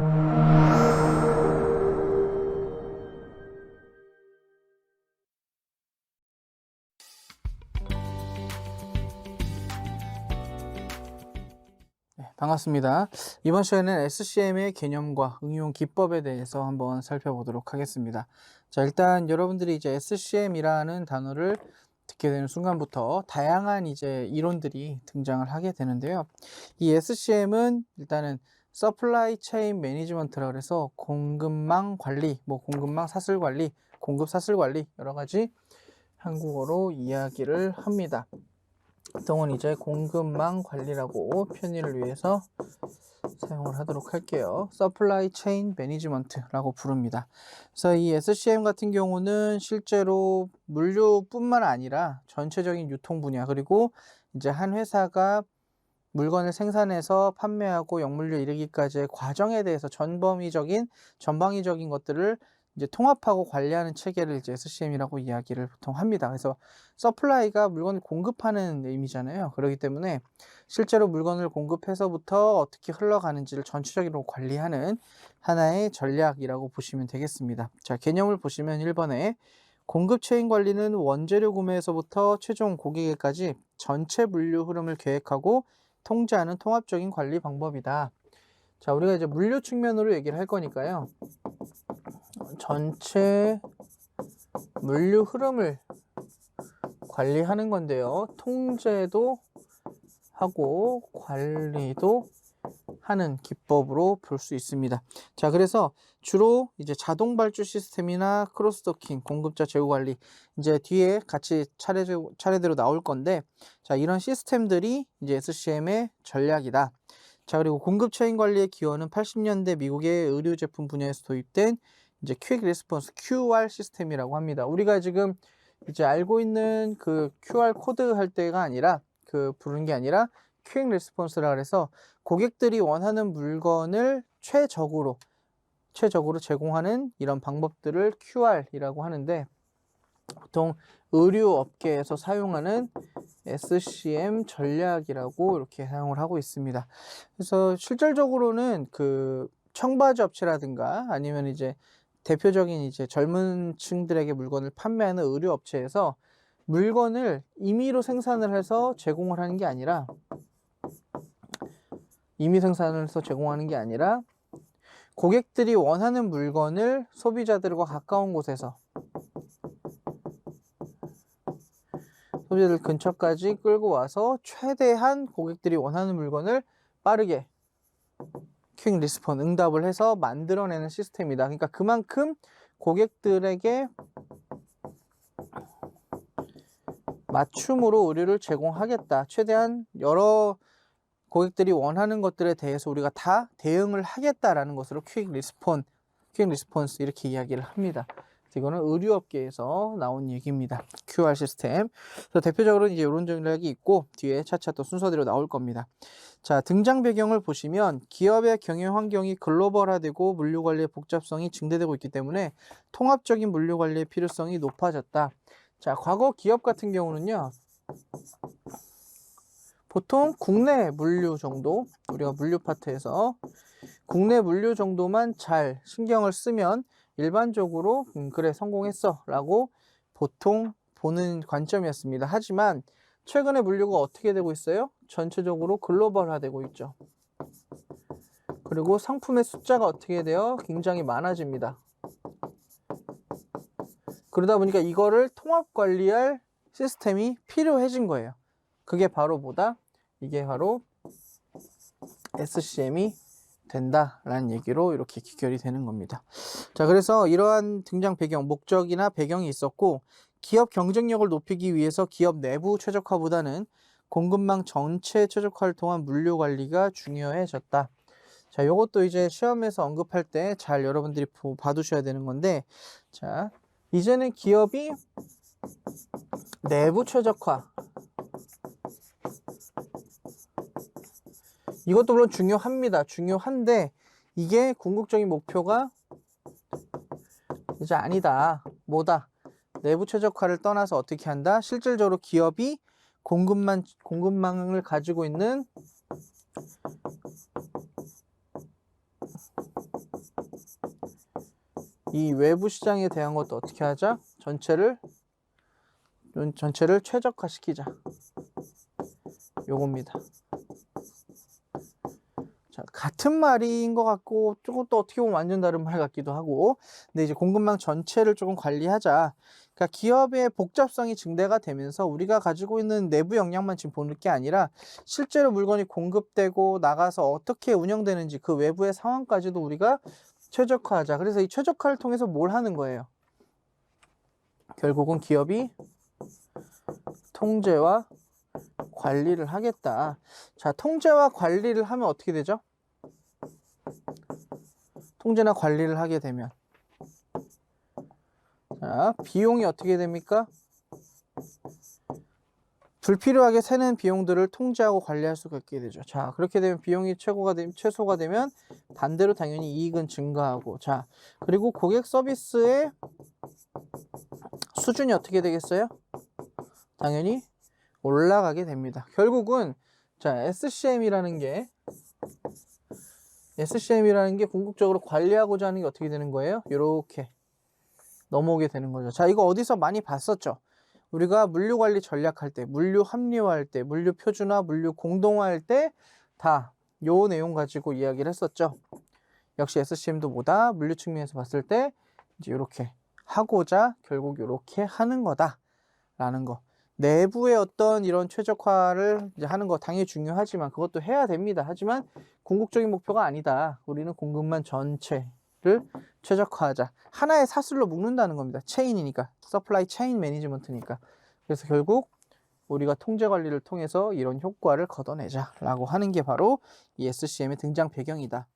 네, 반갑습니다. 이번 시간에는 SCM의 개념과 응용 기법에 대해서 한번 살펴보도록 하겠습니다. 자, 일단 여러분들이 이제 SCM이라는 단어를 듣게 되는 순간부터 다양한 이제 이론들이 등장을 하게 되는데요. 이 SCM은 일단은 Supply Chain Management라 그래서 공급망 관리, 뭐 공급망 사슬 관리, 공급 사슬 관리 여러 가지 한국어로 이야기를 합니다. 보통은 이제 공급망 관리라고 편의를 위해서 사용을 하도록 할게요. Supply Chain Management라고 부릅니다. 그래서 이 SCM 같은 경우는 실제로 물류뿐만 아니라 전체적인 유통 분야 그리고 이제 한 회사가 물건을 생산해서 판매하고 역물류 이르기까지의 과정에 대해서 전범위적인 전방위적인 것들을 이제 통합하고 관리하는 체계를 이제 SCM이라고 이야기를 보통 합니다. 그래서 서플라이가 물건을 공급하는 의미잖아요. 그렇기 때문에 실제로 물건을 공급해서부터 어떻게 흘러가는지를 전체적으로 관리하는 하나의 전략이라고 보시면 되겠습니다. 자, 개념을 보시면 1번에 공급 체인 관리는 원재료 구매에서부터 최종 고객에까지 전체 물류 흐름을 계획하고 통제하는 통합적인 관리 방법이다. 자, 우리가 이제 물류 측면으로 얘기를 할 거니까요. 전체 물류 흐름을 관리하는 건데요. 통제도 하고 관리도 하는 기법으로 볼 수 있습니다. 자, 그래서 주로 이제 자동 발주 시스템이나 크로스 도킹, 공급자 제휴 관리 이제 뒤에 같이 차례 차례대로 나올 건데 자, 이런 시스템들이 이제 SCM의 전략이다. 자, 그리고 공급 체인 관리의 기원은 80년대 미국의 의류 제품 분야에서 도입된 이제 퀵 리스폰스 QR 시스템이라고 합니다. 우리가 지금 이제 알고 있는 그 QR 코드 할 때가 아니라 그 부르는 게 아니라 퀵 리스폰스라 그래서 고객들이 원하는 물건을 최적으로 최적으로 제공하는 이런 방법들을 QR이라고 하는데 보통 의류 업계에서 사용하는 SCM 전략이라고 이렇게 사용을 하고 있습니다. 그래서 실질적으로는 그 청바지 업체라든가 아니면 이제 대표적인 이제 젊은 층들에게 물건을 판매하는 의류 업체에서 물건을 임의로 생산을 해서 제공을 하는 게 아니라 임의 생산을 해서 제공하는 게 아니라 고객들이 원하는 물건을 소비자들과 가까운 곳에서 소비자들 근처까지 끌고 와서 최대한 고객들이 원하는 물건을 빠르게 퀵 리스폰 응답을 해서 만들어내는 시스템이다. 그러니까 그만큼 고객들에게 맞춤으로 의류를 제공하겠다. 최대한 여러 고객들이 원하는 것들에 대해서 우리가 다 대응을 하겠다라는 것으로 퀵 리스폰, 퀵 리스폰스 이렇게 이야기를 합니다. 이거는 의류업계에서 나온 얘기입니다. QR 시스템. 그래서 대표적으로 이제 이런 전략이 있고 뒤에 차차 또 순서대로 나올 겁니다. 자, 등장 배경을 보시면 기업의 경영 환경이 글로벌화되고 물류 관리의 복잡성이 증대되고 있기 때문에 통합적인 물류 관리의 필요성이 높아졌다. 자, 과거 기업 같은 경우는요. 보통 국내 물류 정도, 우리가 물류 파트에서 국내 물류 정도만 잘 신경을 쓰면 일반적으로 음, 그래 성공했어 라고 보통 보는 관점이었습니다. 하지만 최근에 물류가 어떻게 되고 있어요? 전체적으로 글로벌화 되고 있죠. 그리고 상품의 숫자가 어떻게 돼요? 굉장히 많아집니다. 그러다 보니까 이거를 통합 관리할 시스템이 필요해진 거예요. 그게 바로 뭐다? 이게 바로 SCM이 된다라는 얘기로 이렇게 기결이 되는 겁니다. 자, 그래서 이러한 등장 배경, 목적이나 배경이 있었고 기업 경쟁력을 높이기 위해서 기업 내부 최적화보다는 공급망 전체 최적화를 통한 물류 관리가 중요해졌다. 자, 요것도 이제 시험에서 언급할 때 잘 여러분들이 봐두셔야 되는 건데, 자, 이제는 기업이 내부 최적화, 이것도 물론 중요합니다. 중요한데 이게 궁극적인 목표가 이제 아니다. 뭐다? 내부 최적화를 떠나서 어떻게 한다? 실질적으로 기업이 공급만 공급망을 가지고 있는 이 외부 시장에 대한 것도 어떻게 하자? 전체를 전- 전체를 최적화시키자. 요겁니다. 자, 같은 말인 것 같고 조금 또 어떻게 보면 완전 다른 말 같기도 하고 근데 이제 공급망 전체를 조금 관리하자 그러니까 기업의 복잡성이 증대가 되면서 우리가 가지고 있는 내부 역량만 지금 보는 게 아니라 실제로 물건이 공급되고 나가서 어떻게 운영되는지 그 외부의 상황까지도 우리가 최적화하자 그래서 이 최적화를 통해서 뭘 하는 거예요 결국은 기업이 통제와 관리를 하겠다. 자, 통제와 관리를 하면 어떻게 되죠? 통제나 관리를 하게 되면 자, 비용이 어떻게 됩니까? 불필요하게 새는 비용들을 통제하고 관리할 수가 있게 되죠. 자, 그렇게 되면 비용이 최고가 되면 최소가 되면 반대로 당연히 이익은 증가하고 자, 그리고 고객 서비스의 수준이 어떻게 되겠어요? 당연히 올라가게 됩니다. 결국은 자 SCM이라는 게 SCM이라는 게 궁극적으로 관리하고자 하는 게 어떻게 되는 거예요? 이렇게 넘어오게 되는 거죠. 자 이거 어디서 많이 봤었죠? 우리가 물류 관리 전략할 때, 물류 합리화할 때, 물류 표준화, 물류 공동화할 때 다 요 내용 가지고 이야기를 했었죠. 역시 SCM도 뭐다? 물류 측면에서 봤을 때 이제 이렇게 하고자 결국 이렇게 하는 거다라는 거. 내부의 어떤 이런 최적화를 하는 거 당연히 중요하지만 그것도 해야 됩니다. 하지만 궁극적인 목표가 아니다. 우리는 공급만 전체를 최적화하자. 하나의 사슬로 묶는다는 겁니다. 체인이니까. 서플라이 체인 매니지먼트니까. 그래서 결국 우리가 통제 관리를 통해서 이런 효과를 걷어내자라고 하는 게 바로 이 SCM의 등장 배경이다.